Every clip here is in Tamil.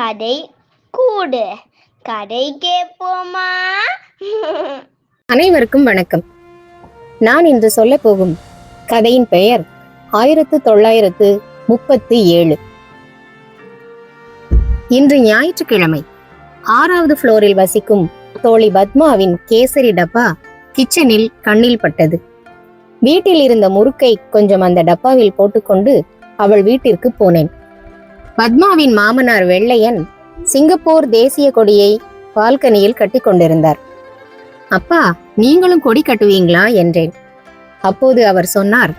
கதை கூடு. கதை கேட்போமா? அனைவருக்கும் வணக்கம். நான் இன்று சொல்ல போகும் கதையின் பெயர் ஆயிரத்து தொள்ளாயிரத்து முப்பத்தி ஏழு. இன்று ஞாயிற்றுக்கிழமை ஆறாவது ஃப்ளோரில் வசிக்கும் தோழி பத்மாவின் கேசரி டப்பா கிச்சனில் கண்ணில் பட்டது. வீட்டில் இருந்த முறுக்கை கொஞ்சம் அந்த டப்பாவில் போட்டுக்கொண்டு அவள் வீட்டிற்கு போனேன். பத்மாவின் மாமனார் வெள்ளையன் சிங்கப்பூர் தேசிய கொடியை பால்கனியில் கட்டி கொண்டிருந்தார். அப்பா நீங்களும் கொடி கட்டுவீங்களா? என்றேன். அப்போது அவர் சொன்னார்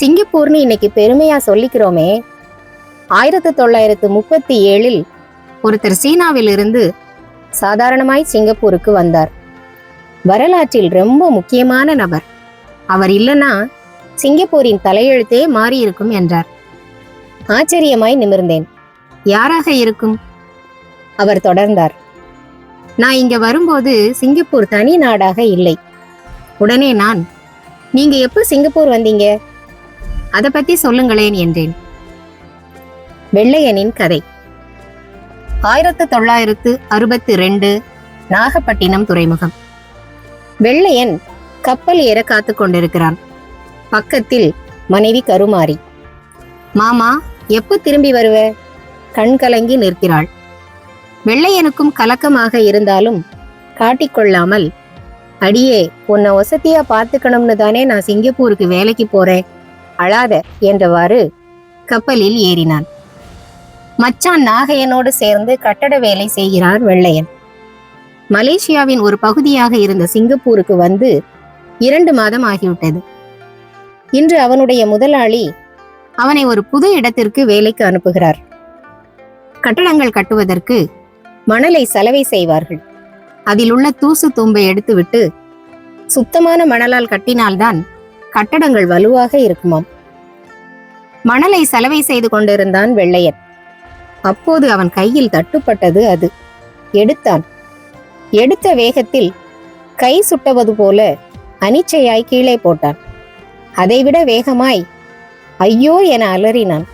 சிங்கப்பூர்னு இன்னைக்கு பெருமையா சொல்லிக்கிறோமே. ஆயிரத்தி தொள்ளாயிரத்து முப்பத்தி ஏழில் ஒருத்தர் சீனாவிலிருந்து சாதாரணமாய் சிங்கப்பூருக்கு வந்தார். வரலாற்றில் ரொம்ப முக்கியமான நபர். அவர் இல்லைன்னா சிங்கப்பூரின் தலையெழுத்தே மாறியிருக்கும் என்றார். ஆச்சரியமாய் நிமிர்ந்தேன். யாராக இருக்கும்? அவர் தொடர்ந்தார். நான் இங்க வரும்போது சிங்கப்பூர் தனி நாடாக இல்லை. உடனே நான் நீங்க எப்போ சிங்கப்பூர் வந்தீங்க? அதை பத்தி சொல்லுங்களேன் என்றேன். வெள்ளையனின் கதை. ஆயிரத்து தொள்ளாயிரத்து அறுபத்தி ரெண்டு நாகப்பட்டினம் துறைமுகம். வெள்ளையன் கப்பல் ஏற காத்து கொண்டிருக்கிறான். பக்கத்தில் மனைவி கருமாரி மாமா எப்போ திரும்பி வருவ? கண் கலங்கி நிற்கிறாள். வெள்ளையனுக்கும் கலக்கமாக இருந்தாலும் காட்டிக்கொள்ளாமல் அடியே உன்னை வசதியா பார்த்துக்கணும்னு தானே நான் சிங்கப்பூருக்கு வேலைக்கு போறேன். அழாத என்றவாறு கப்பலில் ஏறினான். மச்சான் நாகையனோடு சேர்ந்து கட்டட வேலை செய்கிறார் வெள்ளையன். மலேசியாவின் ஒரு பகுதியாக இருந்த சிங்கப்பூருக்கு வந்து இரண்டு மாதம் ஆகிவிட்டது. இன்று அவனுடைய முதலாளி அவனை ஒரு புது இடத்திற்கு வேலைக்கு அனுப்புகிறார். கட்டடங்கள் கட்டுவதற்கு மணலை சலவை செய்வார்கள். அதில் உள்ள தூசு தும்பை எடுத்துவிட்டு சுத்தமான மணலால் கட்டினால்தான் கட்டடங்கள் வலுவாக இருக்குமாம். மணலை சலவை செய்து கொண்டிருந்தான் வெள்ளையன். அப்போது அவன் கையில் தட்டுப்பட்டது அது. எடுத்தான். எடுத்த வேகத்தில் கை சுட்டவது போல அனிச்சையாய் கீழே போட்டான். அதைவிட வேகமாய் ஐயோ என அலறினான்.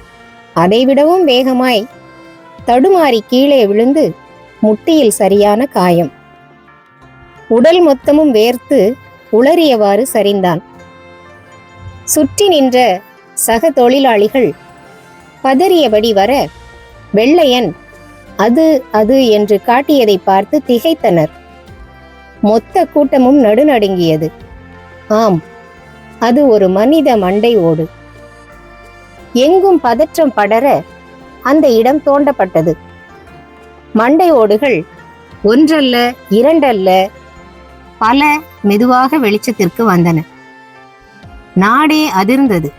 அதைவிடவும் வேகமாய் தடுமாறி கீழே விழுந்து முட்டியில் சரியான காயம். உடல் மொத்தமும் வேர்த்து உளறியவாறு சரிந்தான். சுற்றி நின்ற சக தொழிலாளிகள் பதறியபடி வர வெள்ளையன் அது அது என்று காட்டியதை பார்த்து திகைத்தனர். மொத்த கூட்டமும் நடுநடுங்கியது. ஆம் அது ஒரு மனித மண்டை ஓடு. எங்கும் பதற்றம் படர அந்த இடம் தோண்டப்பட்டது. மண்டை ஓடுகள் ஒன்றல்ல இரண்டல்ல பல மெதுவாக வெளிச்சத்திற்கு வந்தன. நாடே அதிர்ந்தது.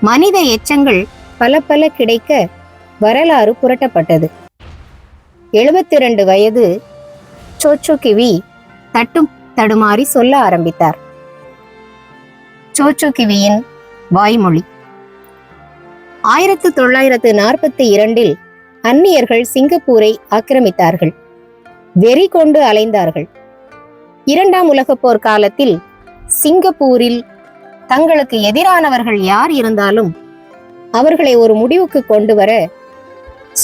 மனித எச்சங்கள் பல பல கிடைக்க வரலாறு புரட்டப்பட்டது. எழுபத்தி ரெண்டு வயது சோச்சோகிவி தட்டும் தடுமாறி சொல்ல ஆரம்பித்தார். சோச்சோகிவியின் வாய்மொழி. ஆயிரத்து தொள்ளாயிரத்து நாற்பத்தி இரண்டில் அந்நியர்கள் சிங்கப்பூரை ஆக்கிரமித்தார்கள். வெறி கொண்டு அலைந்தார்கள். இரண்டாம் உலகப் போர் காலத்தில் சிங்கப்பூரில் தங்களுக்கு எதிரானவர்கள் யார் இருந்தாலும் அவர்களை ஒரு முடிவுக்கு கொண்டு வர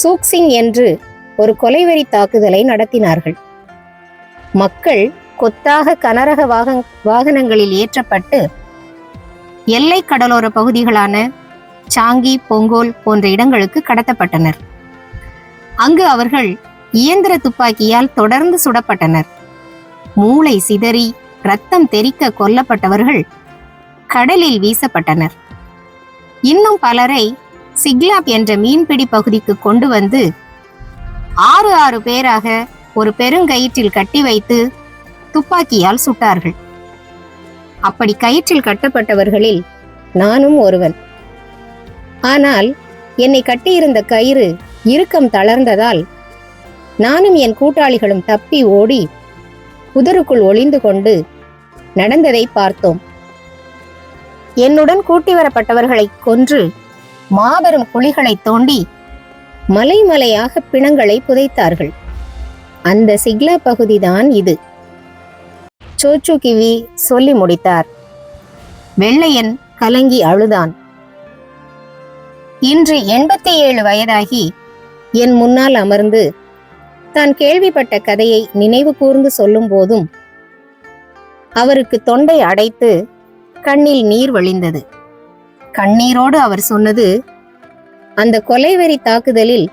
சூக்சிங் என்று ஒரு கொலைவெறி தாக்குதலை நடத்தினார்கள். மக்கள் கொத்தாக கனரக வாகனங்களில் ஏற்றப்பட்டு எல்லை கடலோர பகுதிகளான சாங்கி பொங்கோல் போன்ற இடங்களுக்கு கடத்தப்பட்டனர். அங்கு அவர்கள் இயந்திர துப்பாக்கியால் தொடர்ந்து சுடப்பட்டனர். மூளை சிதறி ரத்தம் தெறிக்க கொல்லப்பட்டவர்கள் கடலில் வீசப்பட்டனர். இன்னும் பலரை சிக்லாப் என்ற மீன்பிடி பகுதிக்கு கொண்டு வந்து ஆறு ஆறு பேராக ஒரு பெருங்கயிற்றில் கட்டி வைத்து துப்பாக்கியால் சுட்டார்கள். அப்படி கயிற்றில் கட்டப்பட்டவர்களில் நானும் ஒருவன். ஆனால் என்னை கட்டியிருந்த கயிறு இறுக்கம் தளர்ந்ததால் நானும் என் கூட்டாளிகளும் தப்பி ஓடி புதருக்குள் ஒளிந்து கொண்டு நடந்ததை பார்த்தோம். என்னுடன் கூட்டி வரப்பட்டவர்களை கொன்று மாபெரும் குழிகளை தோண்டி மலை மலையாக பிணங்களை புதைத்தார்கள். அந்த சிக்லா பகுதிதான் இது. சோச்சுகிவி சொல்லி முடித்தார். வெள்ளையன் கலங்கி அழுதான். இன்று எண்பத்தி ஏழு வயதாகி என் முன்னால் அமர்ந்து தான் கேள்விப்பட்ட கதையை நினைவு கூர்ந்து சொல்லும் போதும் அவருக்கு தொண்டை அடைத்து கண்ணில் நீர் வழிந்தது. கண்ணீரோடு அவர் சொன்னது அந்த கொலைவெறி தாக்குதலில்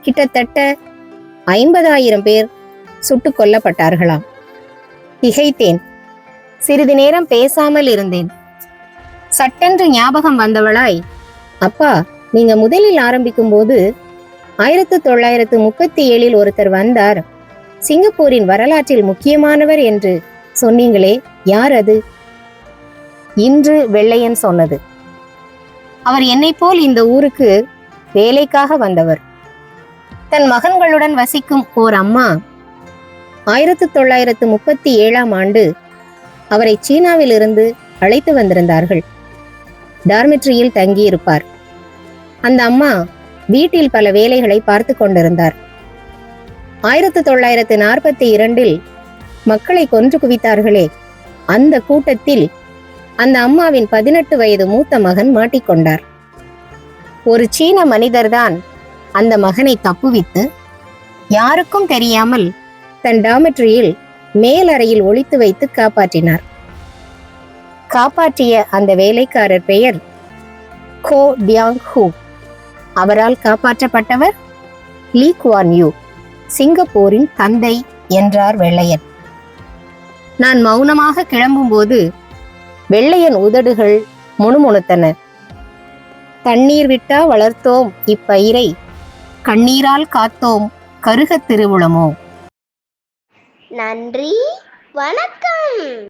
கிட்டத்தட்ட ஐம்பதாயிரம் பேர் சுட்டுக் கொல்லப்பட்டார்களாம். திகைத்தேன். சிறிது நேரம் பேசாமல் இருந்தேன். சட்டென்று ஞாபகம் வந்தவளாய் அப்பா நீங்க முதலில் ஆரம்பிக்கும் போது ஆயிரத்து தொள்ளாயிரத்து முப்பத்தி ஏழில் ஒருத்தர் வந்தார். சிங்கப்பூரின் வரலாற்றில் முக்கியமானவர் என்று சொன்னீங்களே யார் அது? இன்று வெள்ளையன் சொன்னது. அவர் என்னை போல் இந்த ஊருக்கு வேலைக்காக வந்தவர். தன் மகன்களுடன் வசிக்கும் ஓர் அம்மா. ஆயிரத்து தொள்ளாயிரத்து முப்பத்தி ஏழாம் ஆண்டு அவரை சீனாவிலிருந்து அழைத்து வந்திருந்தார்கள். டார்மெட்ரியில் தங்கியிருப்பார். அந்த அம்மா வீட்டில் பல வேலைகளை பார்த்து கொண்டிருந்தார். ஆயிரத்து தொள்ளாயிரத்து நாற்பத்தி இரண்டில் மக்களை கொன்று குவித்தார்களே அந்த கூட்டத்தில் அந்த அம்மாவின் பதினெட்டு வயது மூத்த மகன் மாட்டிக்கொண்டார் ஒரு சீன மனிதர்தான் அந்த மகனை தப்புவித்து யாருக்கும் தெரியாமல் தன் டாமெட்ரியில் மேலறையில் ஒழித்து வைத்து காப்பாற்றினார். காப்பாற்றிய அந்த வேலைக்காரர் பெயர் கோ டியாங் ஹூ. அவரால் காப்பாற்றப்பட்டவர் லீ குவான் யூ சிங்கப்பூரின் தந்தை என்றார் வெள்ளையன். நான் மௌனமாக கிளம்பும்போது வெள்ளையன் உதடுகள் முணுமுணுத்தன. தண்ணீர் விட்டா வளர்த்தோம் இப்பயிரை கண்ணீரால் காத்தோம் கருகத் திருவுளமோ. நன்றி வணக்கம்.